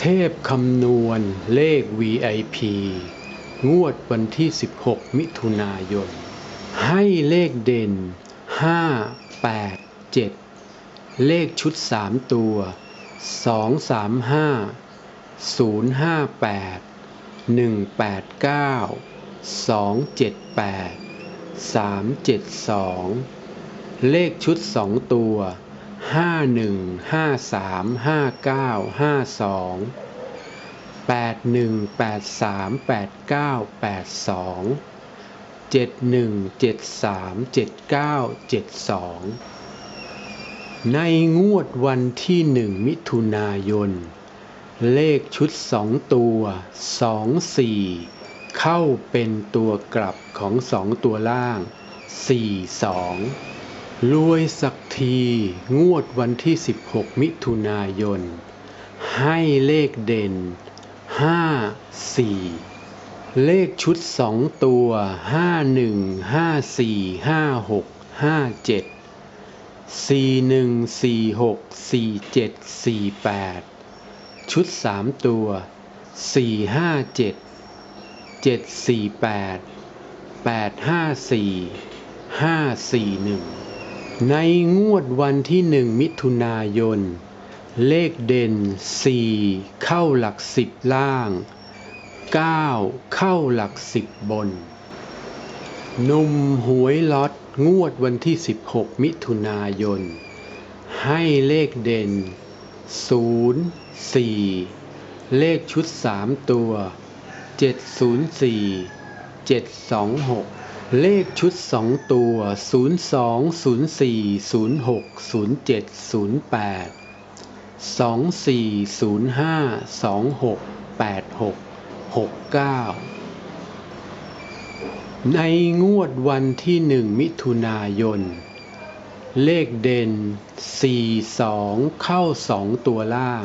เทพคำนวณเลข VIP งวดวันที่ 16 มิถุนายน ให้เลขเด่น 5 8 7 เลขชุด 3 ตัว 2 3 5 0 5 8 1 8 9 2 7 8 3 7 2 เลขชุด 2 ตัว ห้าหนึ่งห้าสามห้าเก้าห้าสองแปดหนึ่งแปดสามแปดเก้าแปดสองเจ็ดหนึ่งเจ็ดสามเจ็ดเก้าเจ็ดสองในงวดวันที่หนึ่งมิถุนายน เลขชุดสองตัวสองสี่เข้าเป็นตัวกลับของสองตัวล่างสี่สอง รวยสักทีงวดวันที่ 16 มิถุนายน ให้เลขเด่น 5 4 เลขชุด 2 ตัว 5 1 5 4 5 6 5 7 4 1 4 6 4 7 4 8 ชุด 3 ตัว 4 5 7 7 4 8 8 5 4 5 4 1 ในงวดวันที่หนึ่งมิถุนายน เลขเด่น 4 เข้าหลักสิบล่าง 9 เข้าหลักสิบบนหนุ่มหวยล็อตงวดวันที่ 16 มิถุนายน ให้เลขเด่น 0 4 เลขชุด 3 ตัว 704 726 เลขชุด2ตัว 02 04 06 07 08 24 05 26 86 69 ในงวดวันที่1มิถุนายน เลขเด่น 42 เข้า 2 ตัวล่าง